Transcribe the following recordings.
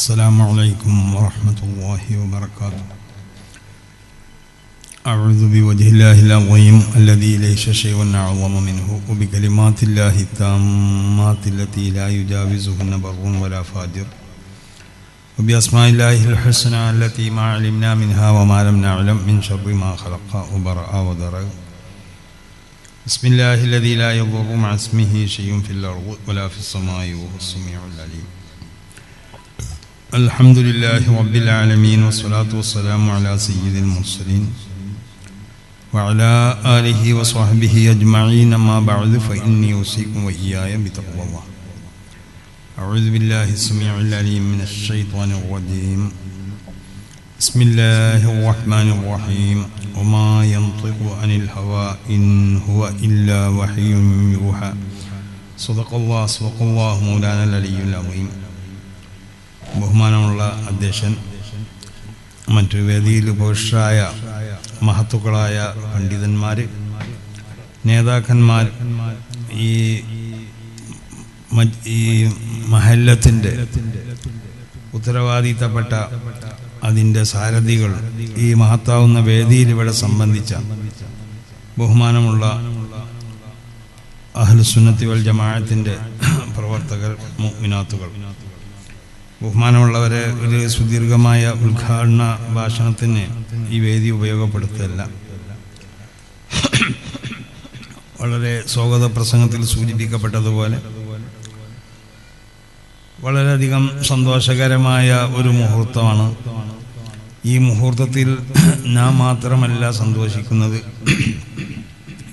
السلام عليكم ورحمة الله وبركاته. أعوذ بوجه الله العظيم الذي ليس شيء أعظم منه وبكلمات الله التامات التي لا يجاوزهن بر ولا فاجر. وبأسماء الله الحسنى التي ما علمنا منها وما لم نعلم من شر ما خلق وبرأ وذرأ بسم الله الذي لا يضر مع اسمه شيء في الأرض ولا في السماء وهو السميع العليم. الحمد لله رب العالمين والصلاة والسلام على سيد المرسلين وعلى آله وصحبه أجمعين ما بعد فإني أوصيكم وإياي بتقوى الله. أعوذ بالله السميع العليم من الشيطان الرجيم. بسم الله الرحمن الرحيم. وما ينطق عن الهوى إن هو إلا وحي يوحى. صدق الله صدق الله مولانا العلي العظيم. ബഹുമാനമുള്ള അധ്യക്ഷൻ മറ്റു വേദിയിൽ പുരുഷരായ മഹത്തുക്കളായ പണ്ഡിതന്മാർ നേതാക്കന്മാർ ഈ ഈ മഹല്ലത്തിന്റെ ഉത്തരവാദിത്തപ്പെട്ട അതിന്റെ സാരഥികൾ ഈ മഹത്താവുന്ന വേദിയിൽ ഇവിടെ സംബന്ധിച്ച ബഹുമാനമുള്ള അഹ്ലുസുന്നത്തി വൽ ജമാഅത്തിന്റെ പ്രവർത്തകർ മുഅ്മിനാത്തുകൾ. ബഹുമാനമുള്ളവരെ ഒരു സുദീർഘമായ ഉദ്ഘാടന ഭാഷണത്തിന് ഈ വേദി ഉപയോഗപ്പെടുത്തല്ല. വളരെ സ്വാഗത പ്രസംഗത്തിൽ സൂചിപ്പിക്കപ്പെട്ടതുപോലെ വളരെയധികം സന്തോഷകരമായ ഒരു മുഹൂർത്തമാണ്. ഈ മുഹൂർത്തത്തിൽ ഞാൻ മാത്രമല്ല സന്തോഷിക്കുന്നത്.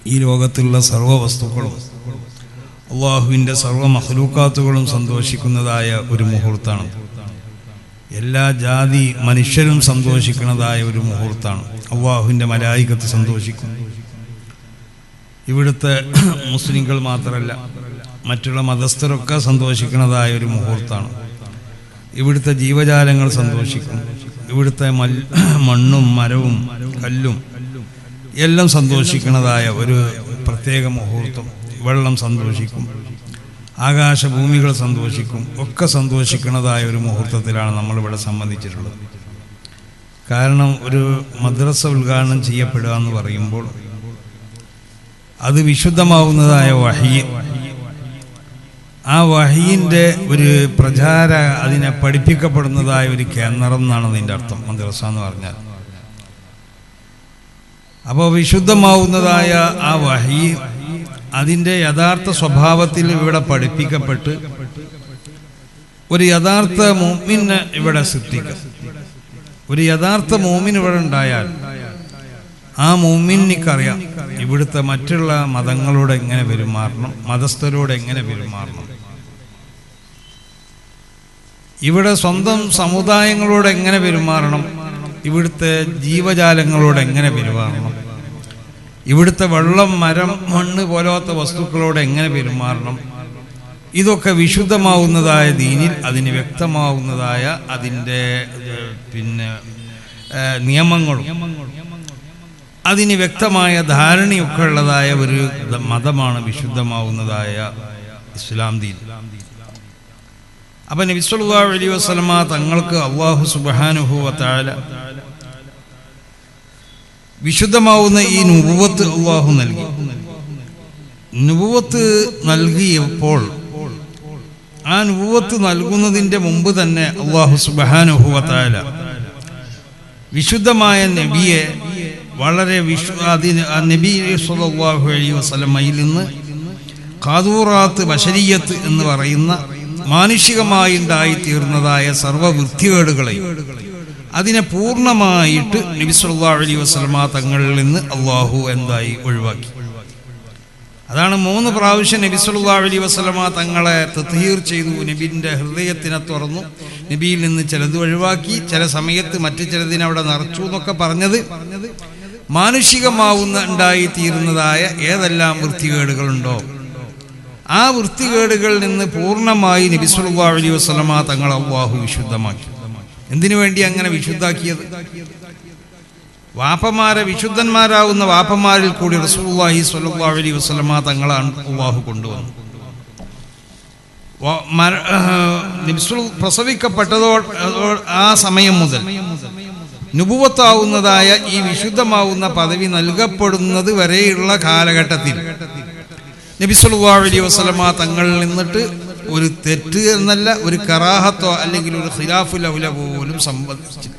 ഈ ലോകത്തുള്ള സർവ വസ്തുക്കളും അള്ളാഹുവിന്റെ സർവ മഹലൂക്കാത്തുകളും സന്തോഷിക്കുന്നതായ ഒരു മുഹൂർത്താണ് എല്ലാ ജാതി മനുഷ്യരും സന്തോഷിക്കുന്നതായ ഒരു മുഹൂർത്താണ്. അള്ളാഹുവിന്റെ മലായികത്ത് സന്തോഷിക്കുന്നു ഇവിടുത്തെ മുസ്ലിങ്ങൾ മാത്രമല്ല മറ്റുള്ള മതസ്ഥരൊക്കെ സന്തോഷിക്കുന്നതായ ഒരു മുഹൂർത്താണ്. ഇവിടുത്തെ ജീവജാലങ്ങൾ സന്തോഷിക്കും. ഇവിടുത്തെ മണ്ണും മരവും കല്ലും എല്ലാം സന്തോഷിക്കുന്നതായ ഒരു പ്രത്യേക മുഹൂർത്തം. വെള്ളം സന്തോഷിക്കും. ആകാശഭൂമികൾ സന്തോഷിക്കും. ഒക്കെ സന്തോഷിക്കുന്നതായ ഒരു മുഹൂർത്തത്തിലാണ് നമ്മളിവിടെ സംബന്ധിച്ചിട്ടുള്ളത്. കാരണം ഒരു മദ്രസ ഉദ്ഘാടനം ചെയ്യപ്പെടുക എന്ന് പറയുമ്പോൾ അത് വിശുദ്ധമാവുന്നതായ വഹി. ആ വഹീന്റെ ഒരു പ്രചാര അതിനെ പഠിപ്പിക്കപ്പെടുന്നതായ ഒരു കേന്ദ്രം എന്നാണ് അതിന്റെ അർത്ഥം മദ്രസ എന്ന് പറഞ്ഞാൽ. അപ്പോൾ വിശുദ്ധമാവുന്നതായ ആ വഹി അതിന്റെ യഥാർത്ഥ സ്വഭാവത്തിൽ ഇവിടെ പഠിപ്പിക്കപ്പെട്ട് ഒരു യഥാർത്ഥ മോമിന് ഇവിടെ സിദ്ധിക്കും ഒരു യഥാർത്ഥ മോമിൻ ഇവിടെ ഉണ്ടായാൽ ആ മോമിനിക്കറിയാം ഇവിടുത്തെ മറ്റുള്ള മതങ്ങളോട് എങ്ങനെ പെരുമാറണം മതസ്ഥരോട് എങ്ങനെ പെരുമാറണം. ഇവിടെ സ്വന്തം സമുദായങ്ങളോട് എങ്ങനെ പെരുമാറണം ഇവിടുത്തെ ജീവജാലങ്ങളോട് എങ്ങനെ പെരുമാറണം. ഇവിടുത്തെ വെള്ളം മരം മണ്ണ് പോലത്തെ വസ്തുക്കളോട് എങ്ങനെ പെരുമാറണം? ഇതൊക്കെ വിശുദ്ധമാവുന്നതായ ദീനിൽ അതിന് വ്യക്തമാവുന്നതായ അതിന്റെ പിന്നെ നിയമങ്ങളും. അതിന് വ്യക്തമായ ധാരണയൊക്കെ ഉള്ളതായ ഒരു മതമാണ് വിശുദ്ധമാവുന്നതായ ഇസ്ലാം ദീൻ. അപ്പൊ നബി സല്ലല്ലാഹു വസ്ലമ തങ്ങൾക്ക് അള്ളാഹു സുബ്ഹാനഹു വതആല വിശുദ്ധമാവുന്ന ഈ നുപുവത്ത് അള്ളാഹു നൽകി. നുപുവത്ത് നൽകിയപ്പോൾ ആ നുപുവത്ത് നൽകുന്നതിന്റെ മുമ്പ് തന്നെ അള്ളാഹു സുബ്ഹാനഹു വതആല വിശുദ്ധമായ നബിയെ വളരെ വിശു അതിന് നബി സല്ലല്ലാഹു അലൈഹി വസല്ലമയിൽ നിന്ന് കാതൂറാത്ത് ബഷരീയത്ത് എന്ന് പറയുന്ന മാനുഷികമായി ഉണ്ടായിത്തീർന്നതായ സർവ വൃത്തികേടുകളെയും അതിനെ പൂർണമായിട്ട് നബി സല്ലല്ലാഹു അലൈഹി വസല്ലമ തങ്ങളിൽ നിന്ന് അള്ളാഹു എന്തായി ഒഴിവാക്കി. അതാണ് മൂന്ന് പ്രാവശ്യം നബി സല്ലല്ലാഹു അലൈഹി വസല്ലമ തങ്ങളെ തത്ഹീർ ചെയ്തു നബിന്റെ ഹൃദയത്തിനെ തുറന്നു നബിയിൽ നിന്ന് ചിലത് ഒഴിവാക്കി ചില സമയത്ത് മറ്റു ചിലതിനെ അവിടെ നിറച്ചു എന്നൊക്കെ പറഞ്ഞത് മാനുഷികമാവുന്ന ഉണ്ടായിത്തീരുന്നതായ ഏതെല്ലാം വൃത്തികേടുകളുണ്ടോ? ആ വൃത്തികേടുകളിൽ നിന്ന് പൂർണമായി നബി സല്ലല്ലാഹു അലൈഹി വസല്ലമ തങ്ങൾ അള്ളാഹു വിശുദ്ധമാക്കി. എന്തിനു വേണ്ടി അങ്ങനെ വിശുദ്ധാക്കിയത്? വാപ്പമാരെ വിശുദ്ധന്മാരാകുന്ന വാപ്പമാരിൽ കൂടി റസൂലുള്ളാഹി സ്വല്ലല്ലാഹു അലൈഹി തങ്ങളാണ് അള്ളാഹു കൊണ്ടുവന്നത്. പ്രസവിക്കപ്പെട്ടതോ ആ സമയം മുതൽ നുപുവത്താവുന്നതായ ഈ വിശുദ്ധമാവുന്ന പദവി നൽകപ്പെടുന്നത് വരെയുള്ള കാലഘട്ടത്തിൽ നബി സല്ലല്ലാഹു അലൈഹി തങ്ങളിൽ നിന്നിട്ട് ഒരു തെറ്റ് എന്നല്ല ഒരു കറാഹത്തോ അല്ലെങ്കിൽ ഒരു ഖിലാഫുൽ ഔല പോലും സംബന്ധിച്ചു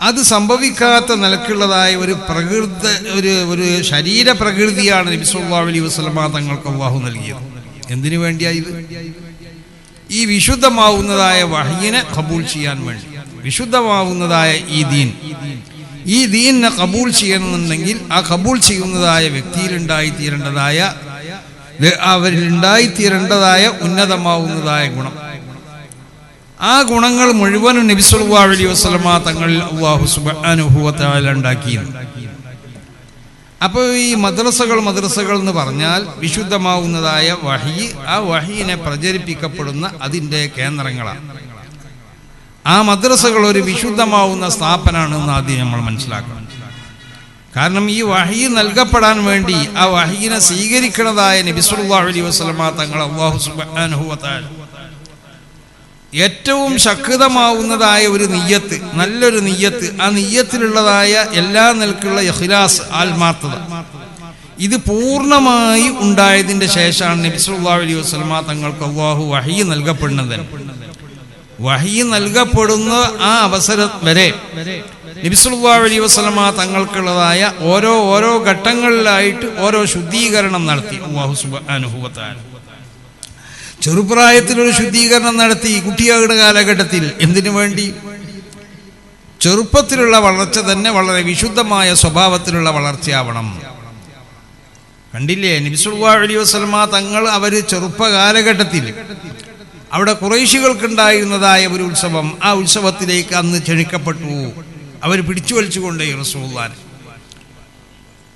അത് സംഭവിക്കാത്ത നിലക്കുള്ളതായ ഒരു പ്രകൃത ഒരു ഒരു ശരീര പ്രകൃതിയാണ് നബി വസ്ലമ അലൈഹി വസല്ലമ തങ്ങൾക്ക് അള്ളാഹു നൽകിയത്. എന്തിനു വേണ്ടിയായി ഇത്? ഈ വിശുദ്ധമാവുന്നതായ വഹയിനെ കബൂൾ ചെയ്യാൻ വേണ്ടി. വിശുദ്ധമാവുന്നതായ ഈ ദീൻ. ഈ ദീനിനെ കബൂൾ ചെയ്യണമെന്നുണ്ടെങ്കിൽ ആ കബൂൾ ചെയ്യുന്നതായ വ്യക്തിയിലുണ്ടായി തീരേണ്ടതായ അവരിൽ ഉണ്ടായിത്തീരേണ്ടതായ ഉന്നതമാവുന്നതായ ഗുണം. ആ ഗുണങ്ങൾ മുഴുവനും നബി വസ്ലമ തങ്ങളിൽ വ തആല ഉണ്ടാക്കിയിരുന്നു. അപ്പോൾ ഈ മദ്രസകൾ മദ്രസകൾ എന്ന് പറഞ്ഞാൽ വിശുദ്ധമാവുന്നതായ വഹി ആ വഹീനെ പ്രചരിപ്പിക്കപ്പെടുന്ന അതിന്റെ കേന്ദ്രങ്ങളാണ്. ആ മദ്രസകൾ ഒരു വിശുദ്ധമാവുന്ന സ്ഥാപനമാണെന്ന് ആദ്യം നമ്മൾ മനസ്സിലാക്കണം. കാരണം ഈ വഹി നൽകപ്പെടാൻ വേണ്ടി ആ വഹീനെ സ്വീകരിക്കുന്നതായ നബി സല്ലല്ലാഹു അലൈഹി വസല്ലമ തങ്ങൾ വ ഏറ്റവും ശക്തമാവുന്നതായ ഒരു നെയ്യത്ത് നല്ലൊരു നെയ്യത്ത് ആ നെയ്യത്തിലുള്ളതായ എല്ലാ നിലക്കുള്ള ഇഖ്ലാസ് ആത്മാർത്ഥത. ഇത് പൂർണമായി ഉണ്ടായതിന്റെ ശേഷമാണ് നബിസുല്ലാ അലി അലൈഹി വസല്ലമ തങ്ങൾക്ക് അള്ളാഹു വഹി നൽകപ്പെടുന്നത് വഹി നൽകപ്പെടുന്ന ആ അവസരം വരെ നബി വസ്ലമ തങ്ങൾക്കുള്ളതായ ഓരോ ഓരോ ഘട്ടങ്ങളിലായിട്ട് ഓരോ ശുദ്ധീകരണം നടത്തി. വ ചെറുപ്രായത്തിൽ ഒരു ശുദ്ധീകരണം നടത്തി. കുട്ടികളുടെ കാലഘട്ടത്തിൽ എന്തിനു വേണ്ടി? ചെറുപ്പത്തിലുള്ള വളർച്ച തന്നെ വളരെ വിശുദ്ധമായ സ്വഭാവത്തിലുള്ള വളർച്ചയാവണം. കണ്ടില്ലേ? നബിസുല്ലാ വസ്ലമ തങ്ങൾ അവർ ചെറുപ്പ കാലഘട്ടത്തിൽ അവിടെ കുറേശികൾക്കുണ്ടായിരുന്നതായ ഒരു ഉത്സവം. ആ ഉത്സവത്തിലേക്ക് അന്ന് ക്ഷണിക്കപ്പെട്ടു. അവർ പിടിച്ചു വലിച്ചുകൊണ്ടേ റസൂള്ളാൻ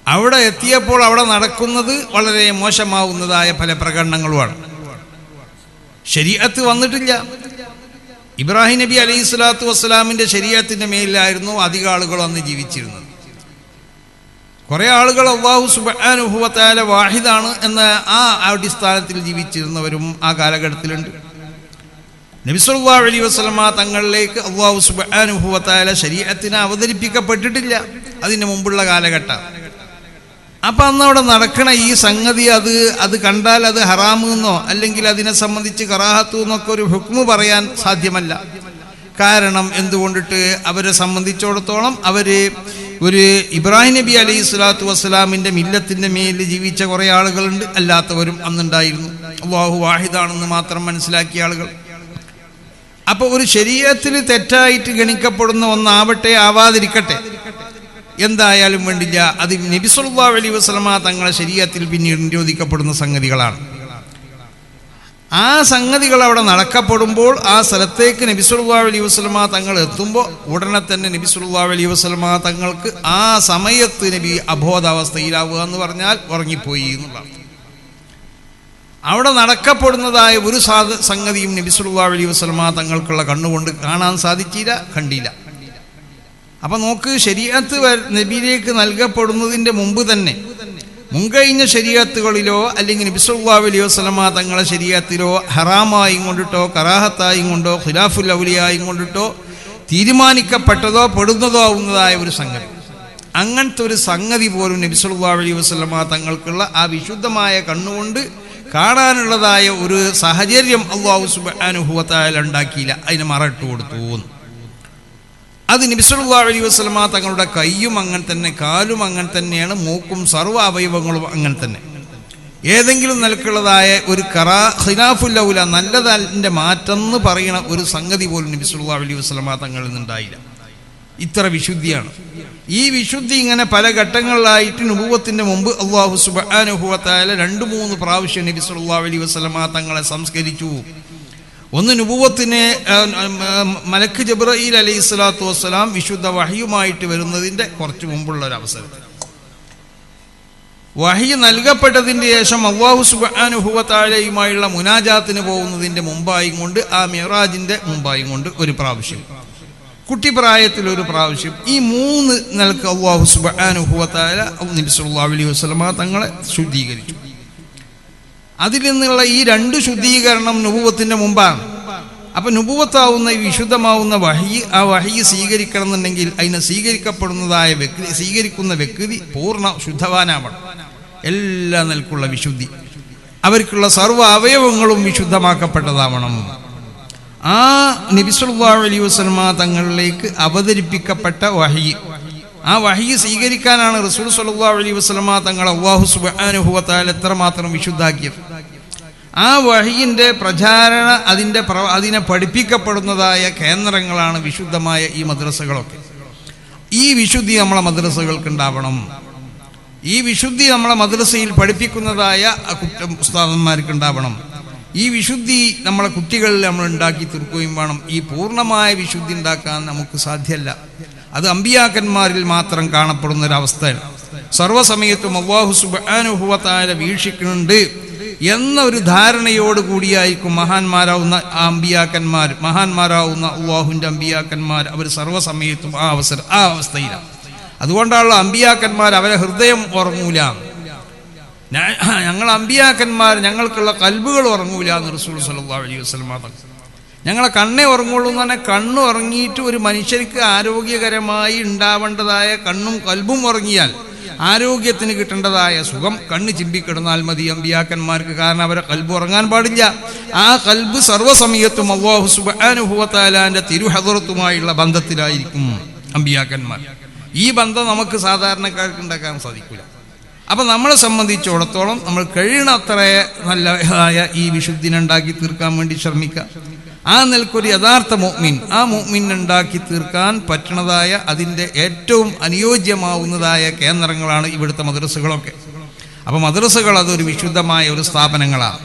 അവിടെ എത്തിയപ്പോൾ അവിടെ നടക്കുന്നത് വളരെ മോശമാവുന്നതായ പല പ്രകടനങ്ങളുമാണ്. ശരീഅത്ത് വന്നിട്ടില്ല. ഇബ്രാഹിം നബി അലൈഹി സ്വലാത്തു വസ്സലാമിന്റെ ശരീരത്തിന്റെ മേലിലായിരുന്നു അധിക ആളുകൾ അന്ന് ജീവിച്ചിരുന്നത്. കുറേ ആളുകൾ അള്ളാഹു സുബാനുഭവത്തായ വാഹിദാണ് എന്ന ആ അടിസ്ഥാനത്തിൽ ജീവിച്ചിരുന്നവരും ആ കാലഘട്ടത്തിലുണ്ട്. നബിസുല്ലാ അലി വസ്ലമ തങ്ങളിലേക്ക് അള്ളാഹു സുബാനുഭവത്തായ ശരീരത്തിന് അവതരിപ്പിക്കപ്പെട്ടിട്ടില്ല. അതിന് മുമ്പുള്ള കാലഘട്ടം. അപ്പൊ അന്ന് അവിടെ നടക്കണ ഈ സംഗതി അത് അത് കണ്ടാൽ അത് ഹറാമെന്നോ അല്ലെങ്കിൽ അതിനെ സംബന്ധിച്ച് കറാഹത്തു എന്നൊക്കെ ഒരു ഹുക്മു പറയാൻ സാധ്യമല്ല. കാരണം എന്തുകൊണ്ടിട്ട് അവരെ സംബന്ധിച്ചിടത്തോളം അവർ ഒരു ഇബ്രാഹിം നബി അലൈഹി സ്വലാത്തു വസ്സലാമിന്റെ മില്ലത്തിന്റെ മേലിൽ ജീവിച്ച കുറേ ആളുകളുണ്ട്. അല്ലാത്തവരും അന്നുണ്ടായിരുന്നു. അള്ളാഹു വാഹിദാണെന്ന് മാത്രം മനസ്സിലാക്കിയ ആളുകൾ. അപ്പൊ ഒരു ശരീരത്തിൽ തെറ്റായിട്ട് ഗണിക്കപ്പെടുന്ന ഒന്നാവട്ടെ ആവാതിരിക്കട്ടെ. എന്തായാലും വേണ്ടില്ല. അത് നബിസുല്ലാ സല്ലല്ലാഹു വസ്ലമ തങ്ങളെ ശരീരത്തിൽ പിന്നീട് നിരോധിക്കപ്പെടുന്ന സംഗതികളാണ്. ആ സംഗതികൾ അവിടെ നടക്കപ്പെടുമ്പോൾ ആ സ്ഥലത്തേക്ക് നബിസുല്ലാ സല്ലല്ലാഹു വസ്ലമ തങ്ങൾ എത്തുമ്പോൾ ഉടനെ തന്നെ നബിസുല്ലാ സല്ലല്ലാഹു വസ്ലമ തങ്ങൾക്ക് ആ സമയത്ത് നബി അബോധാവസ്ഥയിലാവുക എന്ന് പറഞ്ഞാൽ ഉറങ്ങിപ്പോയി എന്നുള്ളതാണ്. അവിടെ നടക്കപ്പെടുന്നതായ ഒരു സാധ സംഗതിയും നബിസുല്ലാ അലി വസ്ലമ തങ്ങൾക്കുള്ള കണ്ണുകൊണ്ട് കാണാൻ സാധിച്ചില്ല കണ്ടില്ല. അപ്പൊ നോക്ക് ശരീരത്ത് നബിയിലേക്ക് നൽകപ്പെടുന്നതിന്റെ മുമ്പ് തന്നെ മുൻകഴിഞ്ഞ ശരീരത്തുകളിലോ അല്ലെങ്കിൽ നബിസുല്ലാ അലൈഹി വസ്ലമ തങ്ങളെ ശരീരത്തിലോ ഹറാമായും കൊണ്ടിട്ടോ കറാഹത്തായും കൊണ്ടോ ഖിലാഫുൽ ഔലിയായും കൊണ്ടിട്ടോ തീരുമാനിക്കപ്പെട്ടതോ പെടുന്നതോ ആവുന്നതായ ഒരു സംഗതി. അങ്ങനത്തെ ഒരു സംഗതി പോലും നബിസുല്ലാ അലൈഹി വസ്ലമ തങ്ങൾക്കുള്ള ആ വിശുദ്ധമായ കണ്ണുകൊണ്ട് കാണാനുള്ളതായ ഒരു സാഹചര്യം അള്ളാഹു സുബാനുഭവത്തായാലും ഉണ്ടാക്കിയില്ല. അതിന് മറട്ട് കൊടുത്തു അത് നബിസല്ലാ അലൈഹി വസ്ലമ തങ്ങളുടെ കൈയും അങ്ങനെ തന്നെ കാലും അങ്ങനെ തന്നെയാണ് മൂക്കും സർവ അവയവങ്ങളും അങ്ങനെ തന്നെ. ഏതെങ്കിലും നിലക്കുള്ളതായ ഒരു കറാ ഖിലാഫുല്ലൗല നല്ലതതിന്റെ മാറ്റം എന്ന് പറയുന്ന ഒരു സംഗതി പോലും നബിസുല്ലാ അലൈഹി വസ്ലമ തങ്ങളിൽ നിന്നുണ്ടായില്ല ഇത്ര വിശുദ്ധിയാണ്. ഈ വിശുദ്ധി ഇങ്ങനെ പല ഘട്ടങ്ങളിലായിട്ട് നുപൂവത്തിന്റെ മുമ്പ് അള്ളാഹു സുബാനുഭവത്തായ രണ്ട് മൂന്ന് പ്രാവശ്യം നബി സല്ലല്ലാഹു അലൈഹി വസല്ലമ തങ്ങളെ സംസ്കരിച്ചു. ഒന്ന് നുപൂവത്തിനെ മലക്ക് ജബ്രയിൽ അലൈഹി സ്വലാത്തു വസ്സലാം വിശുദ്ധ വഹിയുമായിട്ട് വരുന്നതിന്റെ കുറച്ച് മുമ്പുള്ള ഒരു അവസരം. വഹി നൽകപ്പെട്ടതിന്റെ ശേഷം അള്ളാഹു സുബാനുഭവത്താഴയുമായുള്ള മുനാജാത്തിന് പോകുന്നതിന്റെ മുമ്പായും കൊണ്ട് ആ മിറാജിന്റെ മുമ്പായും കൊണ്ട് ഒരു പ്രാവശ്യം. കുട്ടിപ്രായത്തിൽ ഒരു പ്രാവശ്യം ഈ മൂന്ന് നിലയ്ക്ക് അള്ളാഹു സുബാനുഭവത്തായ നബി സല്ലല്ലാഹു അലൈഹി വസല്ലമ തങ്ങളെ ശുദ്ധീകരിച്ചു. അതിൽ നിന്നുള്ള ഈ രണ്ട് ശുദ്ധീകരണം നുപൂവത്തിന്റെ മുമ്പാണ്. അപ്പം നുപൂവത്താവുന്ന വിശുദ്ധമാവുന്ന വഹി ആ വഹി സ്വീകരിക്കണം എന്നുണ്ടെങ്കിൽ അതിനെ സ്വീകരിക്കപ്പെടുന്നതായ വ്യക്തി സ്വീകരിക്കുന്ന വ്യക്തി പൂർണ ശുദ്ധവാനാവണം. എല്ലാ നിലക്കുള്ള വിശുദ്ധി. അവർക്കുള്ള സർവ അവയവങ്ങളും വിശുദ്ധമാക്കപ്പെട്ടതാവണം. ആ നബിസുല്ലാ വസ്ലമ തങ്ങളിലേക്ക് അവതരിപ്പിക്കപ്പെട്ട വഹി. ആ വഹി സ്വീകരിക്കാനാണ് റസൂൽ സല്ലാ അലൈഹി വസ്ലമ തങ്ങൾ അള്ളാഹു സുബാനുഭവത്താൽ എത്രമാത്രം വിശുദ്ധാക്കിയത്. ആ വഹിയിന്റെ പ്രചാരണ അതിന്റെ പ്ര അതിനെ പഠിപ്പിക്കപ്പെടുന്നതായ കേന്ദ്രങ്ങളാണ് വിശുദ്ധമായ ഈ മദ്രസകളൊക്കെ. ഈ വിശുദ്ധി നമ്മളെ മദ്രസകൾക്ക് ഉണ്ടാവണം ഈ വിശുദ്ധി നമ്മളെ മദ്രസയിൽ പഠിപ്പിക്കുന്നതായ ഉസ്താദന്മാർക്ക് ഉണ്ടാവണം ഈ വിശുദ്ധി നമ്മളെ കുട്ടികളിൽ നമ്മൾ ഉണ്ടാക്കി തീർക്കുകയും വേണം. ഈ പൂർണമായ വിശുദ്ധി ഉണ്ടാക്കാൻ നമുക്ക് സാധ്യമല്ല അത് അമ്പിയാക്കന്മാരിൽ മാത്രം കാണപ്പെടുന്ന ഒരു ഒരവസ്ഥയാണ് സർവസമയത്തും അള്ളാഹു വീക്ഷിക്കുന്നുണ്ട് എന്ന ഒരു ധാരണയോട് കൂടിയായിരിക്കും മഹാന്മാരാവുന്ന ആ അമ്പിയാക്കന്മാർ മഹാന്മാരാവുന്ന അള്ളാഹുവിന്റെ അമ്പിയാക്കന്മാർ. അവർ സർവസമയത്തും ആ അവസരം ആ അവസ്ഥയിലാണ്. അതുകൊണ്ടാണല്ലോ അമ്പിയാക്കന്മാർ അവരെ ഹൃദയം ഉറങ്ങൂല. ഞാ- ഞങ്ങൾ അമ്പിയാക്കന്മാർ ഞങ്ങൾക്കുള്ള കൽബുകൾ ഉറങ്ങൂല എന്ന് റസൂൽ സല്ലല്ലാഹു അലൈഹി വസല്ലം പറഞ്ഞു. ഞങ്ങളെ കണ്ണേ ഉറങ്ങുള്ളൂ എന്ന് പറഞ്ഞാൽ കണ്ണ് ഉറങ്ങിയിട്ട് ഒരു മനുഷ്യർക്ക് ആരോഗ്യകരമായി ഉണ്ടാവേണ്ടതായ കണ്ണും കൽബും ഉറങ്ങിയാൽ ആരോഗ്യത്തിന് കിട്ടേണ്ടതായ സുഖം കണ്ണ് ചിമ്പിക്കിടന്നാൽ മതി അമ്പിയാക്കന്മാർക്ക്. കാരണം അവരെ കൽബ് ഉറങ്ങാൻ പാടില്ല. ആ കൽബ് സർവസമയത്തും അള്ളാഹു സുബാനുഭവത്താലാന്റെ തിരുഹദറത്തുമായുള്ള ബന്ധത്തിലായിരിക്കും അമ്പിയാക്കന്മാർ. ഈ ബന്ധം നമുക്ക് സാധാരണക്കാർക്ക് ഉണ്ടാക്കാൻ സാധിക്കില്ല അപ്പം നമ്മളെ സംബന്ധിച്ചിടത്തോളം നമ്മൾ കഴിയണത്ര നല്ലതായ ഈ വിശുദ്ധിനെ ഉണ്ടാക്കി തീർക്കാൻ വേണ്ടി ശ്രമിക്കുക. ആ നിലക്കൊരു യഥാർത്ഥ മുഅ്മിൻ ആ മുഅ്മിൻ ഉണ്ടാക്കി തീർക്കാൻ പറ്റണതായ അതിന്റെ ഏറ്റവും അനുയോജ്യമാവുന്നതായ കേന്ദ്രങ്ങളാണ് ഇവിടുത്തെ മദ്രസകളൊക്കെ. അപ്പോൾ മദ്രസകൾ അതൊരു വിശുദ്ധമായ ഒരു സ്ഥാപനങ്ങളാണ്.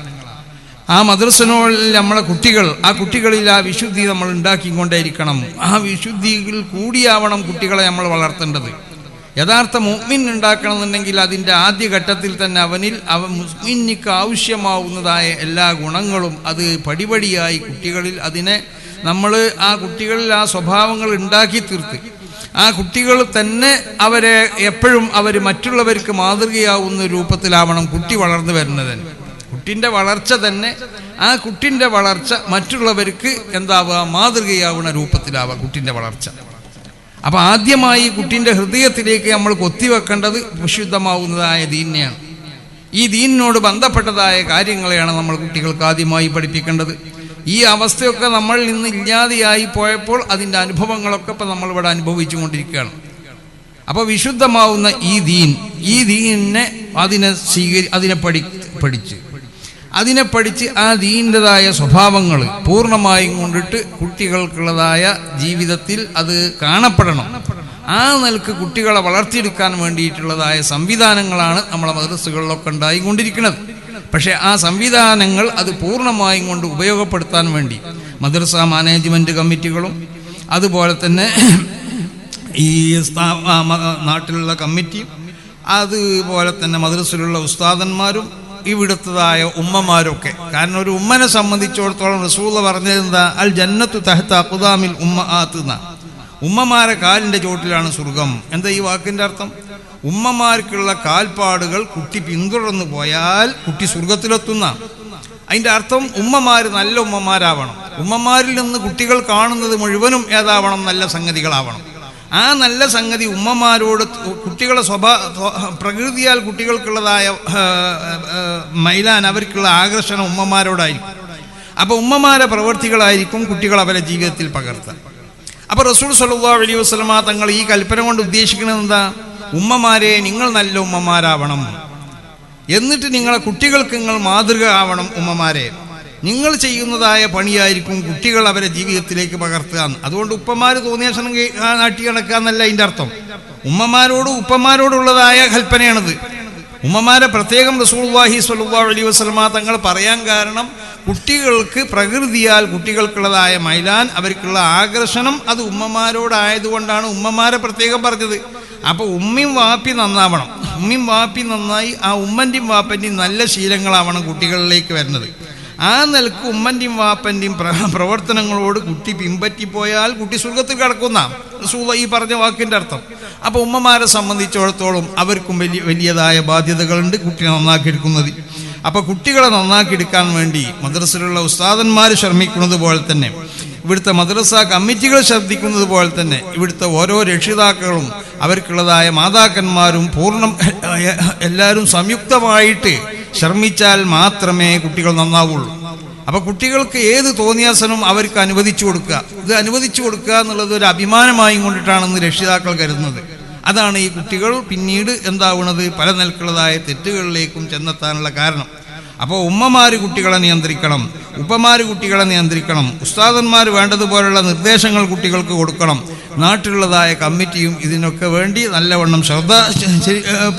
ആ മദ്രസനോളിൽ നമ്മളെ കുട്ടികൾ ആ കുട്ടികളിൽ ആ വിശുദ്ധി നമ്മൾ ഉണ്ടാക്കിക്കൊണ്ടേയിരിക്കണം. ആ വിശുദ്ധിയിൽ കൂടിയാവണം കുട്ടികളെ നമ്മൾ വളർത്തേണ്ടത്. യഥാർത്ഥ മുഅ്മിൻ ഉണ്ടാക്കണമെന്നുണ്ടെങ്കിൽ അതിന്റെ ആദ്യ ഘട്ടത്തിൽ തന്നെ അവനിൽ അവ മുസ്മിന്നിക്ക് ആവശ്യമാവുന്നതായ എല്ലാ ഗുണങ്ങളും അത് പടിപടിയായി കുട്ടികളിൽ അതിനെ നമ്മൾ ആ കുട്ടികളിൽ ആ സ്വഭാവങ്ങൾ ഉണ്ടാക്കി തീർത്ത്. ആ കുട്ടികൾ തന്നെ അവരെ എപ്പോഴും അവർ മറ്റുള്ളവർക്ക് മാതൃകയാവുന്ന രൂപത്തിലാവണം കുട്ടി വളർന്നു വരുന്നത് കുട്ടിന്റെ വളർച്ച തന്നെ ആ കുട്ടിന്റെ വളർച്ച മറ്റുള്ളവർക്ക് എന്താവുക? മാതൃകയാവുന്ന രൂപത്തിലാവുക കുട്ടിന്റെ വളർച്ച. അപ്പോൾ ആദ്യമായി കുട്ടിന്റെ ഹൃദയത്തിലേക്ക് നമ്മൾ കൊത്തിവെക്കേണ്ടത് വിശുദ്ധമാവുന്നതായ ദീനിനെയാണ്. ഈ ദീനിനോട് ബന്ധപ്പെട്ടതായ കാര്യങ്ങളെയാണ് നമ്മൾ കുട്ടികൾക്ക് ആദ്യമായി പഠിപ്പിക്കേണ്ടത്. ഈ അവസ്ഥയൊക്കെ നമ്മൾ നിന്ന് ഇല്ലാതെയായി പോയപ്പോൾ അതിന്റെ അനുഭവങ്ങളൊക്കെ ഇപ്പം നമ്മളിവിടെ അനുഭവിച്ചു കൊണ്ടിരിക്കുകയാണ് അപ്പോൾ വിശുദ്ധമാവുന്ന ഈ ദീൻ ഈ ദീനിനെ അതിനെ സ്വീകരി അതിനെ പഠി പഠിച്ച്. അതിനെ പഠിച്ച് ആ ദീന്റെതായ സ്വഭാവങ്ങൾ പൂർണമായും കൊണ്ടിട്ട് കുട്ടികൾക്കുള്ളതായ ജീവിതത്തിൽ അത് കാണപ്പെടണം. ആ നിലയ്ക്ക് കുട്ടികളെ വളർത്തിയെടുക്കാൻ വേണ്ടിയിട്ടുള്ളതായ സംവിധാനങ്ങളാണ് നമ്മളെ മദ്രസകളിലൊക്കെ ഉണ്ടായിക്കൊണ്ടിരിക്കുന്നത്. പക്ഷേ ആ സംവിധാനങ്ങൾ അത് പൂർണമായും കൊണ്ട് ഉപയോഗപ്പെടുത്താൻ വേണ്ടി മദ്രസ മാനേജ്മെന്റ് കമ്മിറ്റികളും അതുപോലെ തന്നെ ഈ നാട്ടിലുള്ള കമ്മിറ്റിയും അതുപോലെ തന്നെ മദ്രസയിലുള്ള ഉസ്താദന്മാരും ഇവിടുത്തതായ ഉമ്മമാരൊക്കെ. കാരണം ഒരു ഉമ്മനെ സംബന്ധിച്ചിടത്തോളം റസൂള പറഞ്ഞിരുന്നാൽ അൽ ജന്നത്തു തഹത്ത അക്കുദാമിൽ ഉമ്മ ആത്തുന്ന ഉമ്മമാരെ കാലിന്റെ ചോട്ടിലാണ് സ്വർഗം. എന്താ ഈ വാക്കിന്റെ അർത്ഥം? ഉമ്മമാർക്കുള്ള കാൽപ്പാടുകൾ കുട്ടി പിന്തുടർന്നു പോയാൽ കുട്ടി സ്വർഗത്തിലെത്തുന്ന അതിന്റെ അർത്ഥം ഉമ്മമാർ നല്ല ഉമ്മമാരാവണം. ഉമ്മമാരിൽ നിന്ന് കുട്ടികൾ കാണുന്നത് മുഴുവനും ഏതാവണം? നല്ല സംഗതികളാവണം. ആ നല്ല സംഗതി ഉമ്മമാരോട് കുട്ടികളെ സ്വഭാ പ്രകൃതിയാൽ കുട്ടികൾക്കുള്ളതായ മൈലാൻ അവർക്കുള്ള ആകർഷണം ഉമ്മമാരോടായിരിക്കും. അപ്പോൾ ഉമ്മമാരെ പ്രവൃത്തികളായിരിക്കും കുട്ടികൾ അവരെ ജീവിതത്തിൽ പകർത്തുക അപ്പോൾ റസൂൽ സല്ലല്ലാഹു അലൈഹി വസല്ലമ തങ്ങൾ ഈ കൽപ്പന കൊണ്ട് ഉദ്ദേശിക്കുന്നത് എന്താ? ഉമ്മമാരെ നിങ്ങൾ നല്ല ഉമ്മമാരാവണം. എന്നിട്ട് നിങ്ങളെ കുട്ടികൾക്ക് നിങ്ങൾ മാതൃക ആവണം ഉമ്മമാരെ. നിങ്ങൾ ചെയ്യുന്നതായ പണിയായിരിക്കും കുട്ടികൾ അവരെ ജീവിതത്തിലേക്ക് പകർത്തുക അതുകൊണ്ട് ഉപ്പമാർ തോന്നിയ ക്ഷണം കേ- ആ നാട്ടി കിടക്കുക എന്നല്ല അതിന്റെ അർത്ഥം. ഉമ്മമാരോടും ഉപ്പമാരോടുള്ളതായ കൽപ്പനയാണിത്. ഉമ്മമാരെ പ്രത്യേകം റസൂൽവാഹി സ്വല്ലല്ലാഹു അലി വസ്ലമ തങ്ങൾ പറയാൻ കാരണം കുട്ടികൾക്ക് പ്രകൃതിയാൽ കുട്ടികൾക്കുള്ളതായ മൈലാൻ അവർക്കുള്ള ആകർഷണം അത് ഉമ്മമാരോടായതുകൊണ്ടാണ് ഉമ്മമാരെ പ്രത്യേകം പറഞ്ഞത്. അപ്പോൾ ഉമ്മയും വാപ്പി നന്നാവണം. ഉമ്മയും വാപ്പി നന്നായി ആ ഉമ്മന്റെയും വാപ്പന്റെയും നല്ല ശീലങ്ങളാവണം കുട്ടികളിലേക്ക് വരുന്നത്. ആ നിലയ്ക്ക് ഉമ്മന്റെയും വാപ്പന്റെയും പ്ര പ്രവർത്തനങ്ങളോട് കുട്ടി പിൻപറ്റിപ്പോയാൽ കുട്ടി സ്വർഗത്തിൽ കിടക്കുന്ന. റസൂല ഈ പറഞ്ഞ വാക്കിന്റെ അർത്ഥം. അപ്പോൾ ഉമ്മമാരെ സംബന്ധിച്ചിടത്തോളം അവർക്കും വലിയ വലിയതായ ബാധ്യതകളുണ്ട് കുട്ടിയെ നന്നാക്കിയെടുക്കുന്നത്. അപ്പോൾ കുട്ടികളെ നന്നാക്കി എടുക്കാൻ വേണ്ടി മദ്രസയിലുള്ള ഉസ്താദന്മാർ ശ്രമിക്കുന്നത് പോലെ തന്നെ ഇവിടുത്തെ മദ്രസ കമ്മിറ്റികൾ ശ്രദ്ധിക്കുന്നത് പോലെ തന്നെ ഇവിടുത്തെ ഓരോ രക്ഷിതാക്കളും അവർക്കുള്ളതായ മാതാക്കന്മാരും പൂർണം എല്ലാവരും സംയുക്തമായിട്ട് ശ്രമിച്ചാൽ മാത്രമേ കുട്ടികൾ നന്നാവുള്ളൂ. അപ്പൊ കുട്ടികൾക്ക് ഏത് തോന്നിയാസനം അവർക്ക് അനുവദിച്ചു കൊടുക്കുക. ഇത് അനുവദിച്ചു കൊടുക്കുക എന്നുള്ളത് ഒരു അഭിമാനമായും കൊണ്ടിട്ടാണെന്ന് രക്ഷിതാക്കൾ കരുതുന്നത്. അതാണ് ഈ കുട്ടികൾ പിന്നീട് എന്താവുന്നത് പല നിലക്കുള്ളതായ തെറ്റുകളിലേക്കും ചെന്നെത്താനുള്ള കാരണം. അപ്പോൾ ഉമ്മമാർ കുട്ടികളെ നിയന്ത്രിക്കണം. ഉപ്പമാർ കുട്ടികളെ നിയന്ത്രിക്കണം. ഉസ്താദന്മാർ വേണ്ടതുപോലുള്ള നിർദ്ദേശങ്ങൾ കുട്ടികൾക്ക് കൊടുക്കണം. നാട്ടിലുള്ളതായ കമ്മിറ്റിയും ഇതിനൊക്കെ വേണ്ടി നല്ലവണ്ണം ശ്രദ്ധ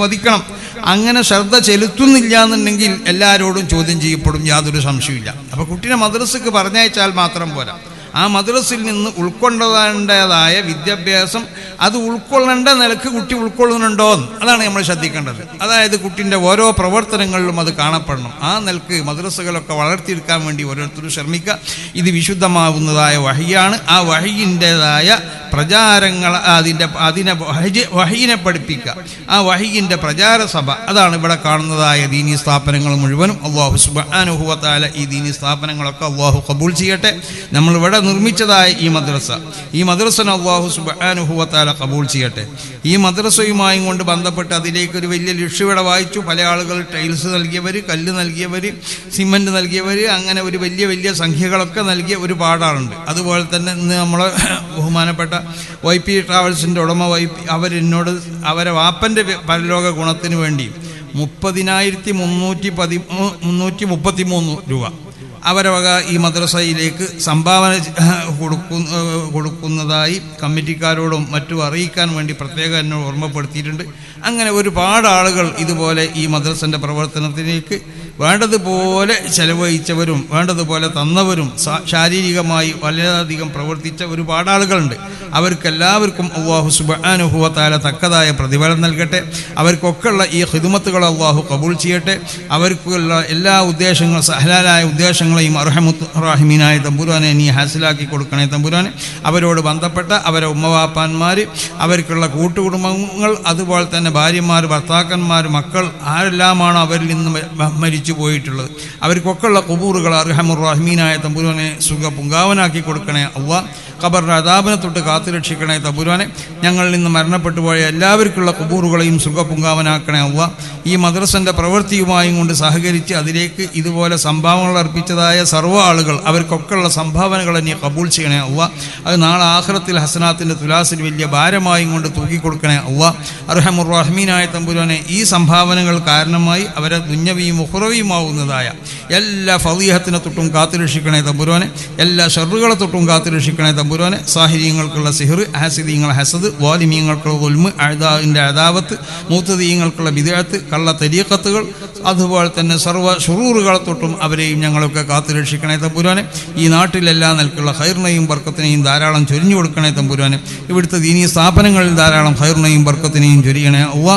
പതിക്കണം. അങ്ങനെ ശ്രദ്ധ ചെലുത്തുന്നില്ല എന്നുണ്ടെങ്കിൽ എല്ലാവരോടും ചോദ്യം ചെയ്യപ്പെടും യാതൊരു സംശയമില്ല അപ്പോൾ കുട്ടീനെ മദ്രസക്ക് പറഞ്ഞയച്ചാൽ മാത്രം പോരാ. ആ മദ്രസിൽ നിന്ന് ഉൾക്കൊണ്ടതായ വിദ്യാഭ്യാസം അത് ഉൾക്കൊള്ളേണ്ട നിലയ്ക്ക് കുട്ടി ഉൾക്കൊള്ളുന്നുണ്ടോ അതാണ് നമ്മൾ ശ്രദ്ധിക്കേണ്ടത്. അതായത് കുട്ടിന്റെ ഓരോ പ്രവർത്തനങ്ങളിലും അത് കാണപ്പെടണം. ആ നിലയ്ക്ക് മദ്രസകളൊക്കെ വളർത്തിയെടുക്കാൻ വേണ്ടി ഓരോരുത്തരും ശ്രമിക്കുക. ഇത് വിശുദ്ധമാവുന്നതായ വഹിയാണ് ആ വഹിയിന്റെതായ പ്രചാരങ്ങൾ അതിന്റെ അതിനെ വഹി വഹീനെ പഠിപ്പിക്കുക. ആ വഹീന്റെ പ്രചാര സഭ അതാണ് ഇവിടെ കാണുന്നതായ ദീനി സ്ഥാപനങ്ങൾ മുഴുവനും. അള്ളാഹു സുബാനുഹുവത്താല ഈ ദീനി സ്ഥാപനങ്ങളൊക്കെ അള്ളാഹു കബൂൾ ചെയ്യട്ടെ. നമ്മളിവിടെ നിർമ്മിച്ചതായ ഈ മദ്രസ ഈ മദ്രസന അള്ളാഹു സുബാനുഹുവത്താല കബൂൾ ചെയ്യട്ടെ. ഈ മദ്രസയുമായും കൊണ്ട് ബന്ധപ്പെട്ട് അതിലേക്ക് ഒരു വലിയ ലക്ഷ്യവിടെ വായിച്ചു. പല ആളുകൾ ടൈൽസ് നൽകിയവർ കല്ല് നൽകിയവർ സിമന്റ് നൽകിയവർ അങ്ങനെ ഒരു വലിയ വലിയ സംഖ്യകളൊക്കെ നൽകിയ ഒരു പാടാറുണ്ട് അതുപോലെ തന്നെ ഇന്ന് നമ്മൾ ബഹുമാനപ്പെട്ട വൈ പി ട്രാവൽസിന്റെ ഉടമ വൈ അവരെന്നോട് അവരെ വാപ്പന്റെ പരലോക ഗുണത്തിന് വേണ്ടി മുപ്പതിനായിരത്തി മുന്നൂറ്റി പതി മുന്നൂറ്റി മുപ്പത്തി മൂന്ന് രൂപ. അവരെ വക ഈ മദ്രസയിലേക്ക് സംഭാവന കൊടുക്കുന്ന കൊടുക്കുന്നതായി കമ്മിറ്റിക്കാരോടും മറ്റും അറിയിക്കാൻ വേണ്ടി പ്രത്യേകം എന്നോട് ഓർമ്മപ്പെടുത്തിയിട്ടുണ്ട്. അങ്ങനെ ഒരുപാട് ആളുകൾ ഇതുപോലെ ഈ മദ്രസന്റെ പ്രവർത്തനത്തിലേക്ക് വേണ്ടതുപോലെ ചെലവഴിച്ചവരും വേണ്ടതുപോലെ തന്നവരും ശാരീരികമായി വളരെയധികം പ്രവർത്തിച്ച ഒരുപാട് ആളുകളുണ്ട്. അവർക്കെല്ലാവർക്കും അള്ളാഹു സുബാനുഭവത്താല തക്കതായ പ്രതിഫലം നൽകട്ടെ. അവർക്കൊക്കെയുള്ള ഈ ഹിദുമത്തുകൾ അള്ളാഹു കബൂൾ ചെയ്യട്ടെ. അവർക്കുള്ള എല്ലാ ഉദ്ദേശങ്ങളും സഹലാലായ ഉദ്ദേശങ്ങളെയും അർഹമുത്ത് റാഹിമീനായ തമ്പുരാനെ നീ ഹാസിലാക്കി കൊടുക്കണേ തമ്പുരാനെ. അവരോട് ബന്ധപ്പെട്ട അവരെ ഉമ്മവാപ്പാന്മാർ അവർക്കുള്ള കൂട്ടുകുടുംബങ്ങൾ അതുപോലെ തന്നെ ഭാര്യമാർ ഭർത്താക്കന്മാർ മക്കൾ ആരെല്ലാമാണ് അവരിൽ നിന്ന് മരിച്ചു മരിച്ചു പോയിട്ടുള്ളത്. അവർക്കൊക്കെയുള്ള കുബൂറുകൾ അർഹമുറാഹിമീനായ തമ്പുരുവനെ സുഖ പുങ്കാവനാക്കി കൊടുക്കണേ അവ ഖബറിന്റെ അതാപനെ തൊട്ട് കാത്തുരക്ഷിക്കണേ രക്ഷിക്കണേ തമ്പുരാനെ. ഞങ്ങളിൽ നിന്ന് മരണപ്പെട്ടു പോയ എല്ലാവർക്കുള്ള കുബൂറുകളെയും സുഖ പുങ്കാവനാക്കണേ അവ ഈ മദ്രസന്റെ പ്രവൃത്തിയുമായും കൊണ്ട് സഹകരിച്ച് അതിലേക്ക് ഇതുപോലെ സംഭാവനകൾ അർപ്പിച്ചതായ സർവ ആളുകൾ അവർക്കൊക്കെയുള്ള സംഭാവനകൾ എന്നെ കബൂൾ ചെയ്യണേ അവ അത് നാളെ ആഹ്റത്തിൽ ഹസനാത്തിന്റെ തുലാസിൽ വലിയ ഭാരമായും കൊണ്ട് തൂക്കിക്കൊടുക്കണേ അവ അർഹമുറഹ്മീനായ തമ്പുരുവനെ ഈ സംഭാവനകൾ കാരണമായി അവരെ ദുഞ്ഞവിയും ഉഹുറവിയുമാവുന്നതായ എല്ലാ ഫലീഹത്തിനെ തൊട്ടും കാത്തുരക്ഷിക്കണേ തമ്പുരോനെ എല്ലാ ഷെറുകളെ തൊട്ടും കാത്തുരക്ഷിക്കണേ തമ്പുരോനെ സാഹിര്യങ്ങൾക്കുള്ള സിഹർ ഹസിദീങ്ങൾ ഹസദ് വാലിമീങ്ങൾക്കുള്ള ഒൽമ് അഴുതാവിന്റെ അഴതാവത്ത് മൂത്തതീയങ്ങൾക്കുള്ള വിദേഹത്ത് കള്ള തെരിയക്കത്തുകൾ അതുപോലെ തന്നെ സർവ ഷുറൂറുകളെ തൊട്ടും അവരെയും ഞങ്ങളൊക്കെ കാത്തുരക്ഷിക്കണേ തമ്പുരാനെ. ഈ നാട്ടിലെല്ലാം നിൽക്കുള്ള ഹൈറിനെയും ബർക്കത്തിനെയും ധാരാളം ചൊരിഞ്ഞു കൊടുക്കണേ തമ്പുരാനെ. ഇവിടുത്തെ ദീനീയ സ്ഥാപനങ്ങളിൽ ധാരാളം ഹൈറിനെയും ബർക്കത്തിനെയും ചൊരിയണേ അവ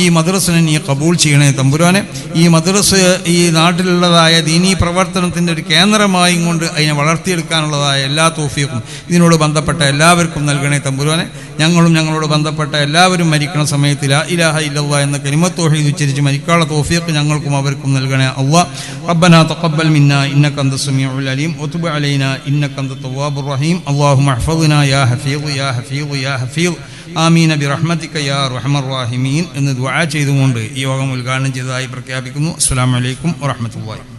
ഈ മദ്രസിനെ നീ കബൂൾ ചെയ്യണേ തമ്പുരാനെ. ഈ മദ്രസ് ഈ നാട്ടിലുള്ളതായ ദീനീ പ്രവർത്തനത്തിന്റെ ഒരു കേന്ദ്രമായും കൊണ്ട് അതിനെ വളർത്തിയെടുക്കാനുള്ളതായ എല്ലാ തോഫിയക്കും ഇതിനോട് ബന്ധപ്പെട്ട എല്ലാവർക്കും നൽകണേ തമ്പുരാനെ. ഞങ്ങളും ഞങ്ങളോട് ബന്ധപ്പെട്ട എല്ലാവരും മരിക്കണ സമയത്തിൽ ഇലാഹ ഇല്ലവ എന്ന കരിമത്തോഹി ഉച്ചരിച്ച് മരിക്കാനുള്ള തോഫിയക്ക് ഞങ്ങൾക്കും അവർക്കും നൽകണേ അള്ളാ. റബ്ബന തഖബ്ബൽ മിന്ന ഇന്ന കന്ത സമീഉൽ അലീം. ഒത്തുബ അലൈന ഇന്ന കന്ത തവ്വാബുർ റഹീം. മഹഫുന അഹ്ഫദ്നാ യാ ഹഫീദ് യാ ഹഫീദ് യാ ഹഫീദ്. ആമീന ബിറഹ്മതിക യാ റഹ്മർ റഹീമീൻ എന്ന് ദുആ ചെയ്തുകൊണ്ട് ഈ യോഗം ഉദ്ഘാടനം ചെയ്തതായി പ്രഖ്യാപിക്കുന്നു. അസ്സലാമു അലൈക്കും വറഹ്മത്തുള്ളാഹി